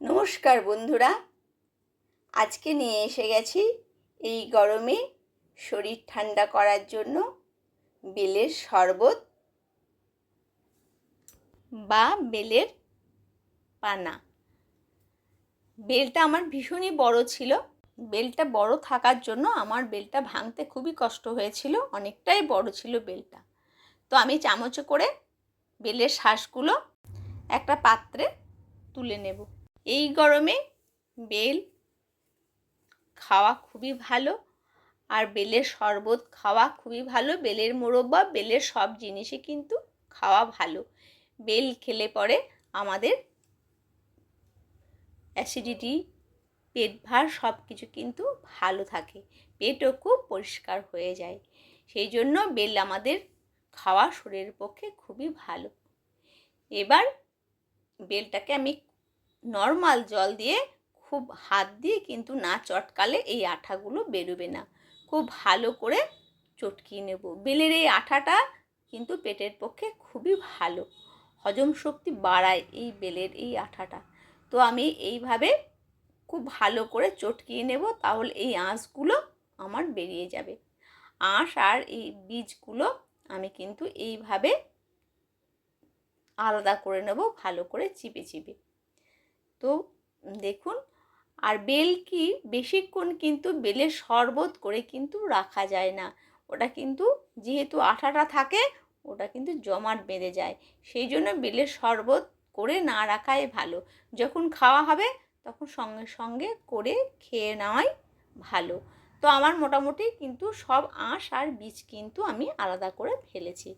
নমস্কার বন্ধুরা। আজকে নিয়ে এসে গেছি এই গরমে শরীর ঠান্ডা করার জন্য বেলের শরবত বা বেলের পানা। বেলটা আমার ভীষণই বড় ছিল। বেলটা বড় থাকার জন্য আমার বেলটা ভাঙতে খুবই কষ্ট হয়েছিল। অনেকটাই বড় ছিল বেলটা। তো আমি চামচে করে বেলের শ্বাসগুলো একটা পাত্রে তুলে নেব। এই গরমে বেল খাওয়া খুবই ভালো। আর বেলের শরবত খাওয়া খুবই ভালো। বেলের মোরব্বা, বেলের সব জিনিসই কিন্তু খাওয়া ভালো। বেল খেলে পরে আমাদের অ্যাসিডিটি পেট ভার সব কিছু কিন্তু ভালো থাকে। পেটও খুব পরিষ্কার হয়ে যায়। সেই জন্য বেল আমাদের খাওয়া শরীরের পক্ষে খুবই ভালো। এবার বেলটাকে আমি নর্মাল জল দিয়ে খুব হাত দিয়ে কিন্তু না চটকালে এই আঠাগুলো বেরোবে না। খুব ভালো করে চটকিয়ে নেব। বেলের এই আঠাটা কিন্তু পেটের পক্ষে খুবই ভালো। হজম শক্তি বাড়ায় এই বেলের এই আঠাটা। তো আমি এইভাবে খুব ভালো করে চটকিয়ে নেব তাহলে এই আঁশগুলো আমার বেরিয়ে যাবে। আঁশ আর এই বীজগুলো আমি কিন্তু এইভাবে আলাদা করে নেব ভালো করে চিপে চিপে। তো দেখুন, আর বেল কি বেশিক্ষণ কিন্তু বেলের শরবত করে কিন্তু রাখা যায় না। ওটা কিন্তু যেহেতু আঠাটা থাকে, ওটা কিন্তু জমাট বেঁধে যায়। সেই জন্য বেলের শরবত করে না রাখাই ভালো। যখন খাওয়া হবে, তখন সঙ্গে সঙ্গে করে খেয়ে নেওয়াই ভালো। তো আমার মোটামুটি কিন্তু সব আঁশ আর বীজ কিন্তু আমি আলাদা করে ফেলেছি।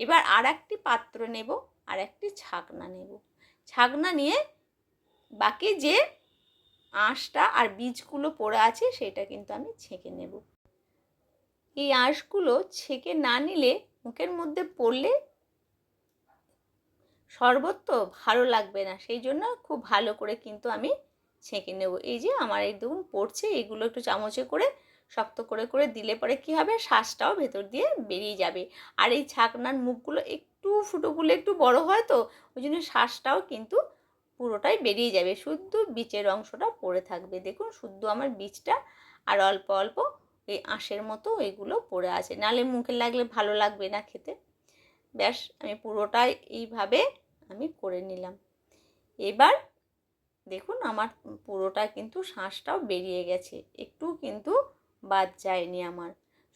এবার আর একটি পাত্র নেব আর একটি ছাকনা নেব। ছাকনা নিয়ে বাকি যে আঁশটা আর বীজগুলো পড়ে আছে সেটা কিন্তু আমি ছেঁকে নেব। এই আঁশগুলো ছেঁকে না নিলে মুখের মধ্যে পড়লে শরবত তো ভালো লাগবে না, সেই জন্য খুব ভালো করে কিন্তু আমি ছেঁকে নেব। এই যে আমার এই দেখুন পড়ছে, এগুলো একটু চামচে করে শক্ত করে করে দিলে পরে কি হবে? শ্বাসটাও ভেতর দিয়ে বেরিয়ে যাবে। আর এই ছাকনার মুখগুলো একটু ফুটোগুলো একটু বড় হয় তো, ওই জন্য শ্বাসটাও কিন্তু পুরোটাই বেরিয়ে যাবে। শুদ্ধ বীচের অংশটা পড়ে থাকবে। দেখুন, শুদ্ধ আমার বীজটা আর অল্প অল্প এই আঁশের মতো এগুলো পড়ে আছে। নালে মুখে লাগলে ভালো লাগবে না খেতে। ব্যাস, আমি পুরোটাই এইভাবে আমি করে নিলাম। এবার দেখুন, আমার পুরোটা কিন্তু শ্বাসটাও বেরিয়ে গেছে। একটু কিন্তু বাদ যায়নি আমার।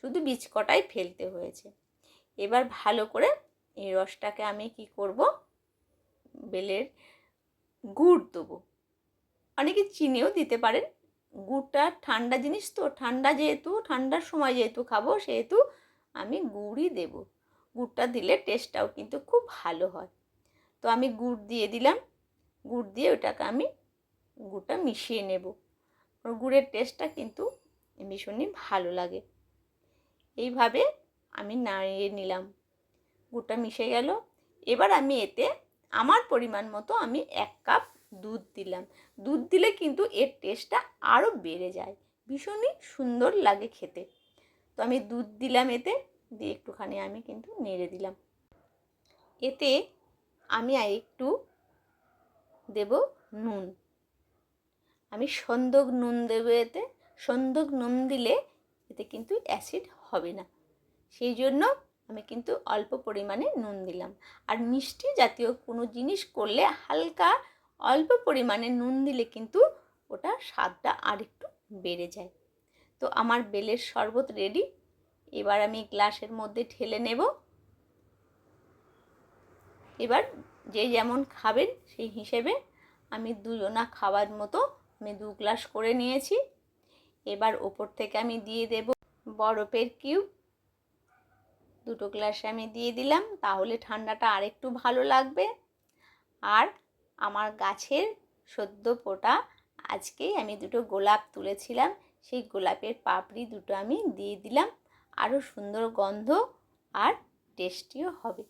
শুধু বীজ কটাই ফেলতে হয়েছে। এবার ভালো করে এই রসটাকে আমি কি করব? বেলের গুড় দেবো। অনেকে চিনিও দিতে পারেন। গুড়টা ঠান্ডা জিনিস তো, ঠান্ডা যেহেতু ঠান্ডার সময় যেহেতু খাব, সেহেতু আমি গুড়ই দেব। গুড়টা দিলে টেস্টটাও কিন্তু খুব ভালো হয়। তো আমি গুড় দিয়ে দিলাম। গুড় দিয়ে ওটাকে আমি, গুড়টা মিশিয়ে নেব। গুড়ের টেস্টটা কিন্তু ভীষণই ভালো লাগে। এইভাবে আমি নাড়িয়ে নিলাম। গুড়টা মিশে গেল। এবার আমি এতে আমার পরিমাণ মতো আমি এক কাপ দুধ দিলাম। দুধ দিলে কিন্তু এর টেস্টটা আরও বেড়ে যায়। ভীষণই সুন্দর লাগে খেতে। তো আমি দুধ দিলাম এতে, দিয়ে একটুখানি আমি কিন্তু নেড়ে দিলাম। এতে আমি আর একটু দেব নুন। আমি সন্দক নুন দেবো এতে। সন্দক নুন দিলে এতে কিন্তু অ্যাসিড হবে না। সেই জন্য আমি কিন্তু অল্প পরিমাণে নুন দিলাম। আর মিষ্টি জাতীয় কোনো জিনিস করলে হালকা অল্প পরিমাণে নুন দিলে কিন্তু ওটা স্বাদটা আর একটু বেড়ে যায়। তো আমার বেলের শরবত রেডি এবার আমি গ্লাসের মধ্যে ঠেলে নেব। এবার যে যেমন খাবেন সেই হিসেবে আমি দুজনা খাওয়ার মতো আমি দু গ্লাস করে নিয়েছি। এবার ওপর থেকে আমি দিয়ে দেব বরফের কিউব। দুটো গ্লাসে আমি দিয়ে দিলাম, তাহলে ঠান্ডাটা আরেকটু ভালো লাগবে। আর আমার গাছের সদ্য পোটা, আজকেই আমি দুটো গোলাপ তুলেছিলাম, সেই গোলাপের পাপড়ি দুটো আমি দিয়ে দিলাম। আরও সুন্দর গন্ধ আর টেস্টিও হবে।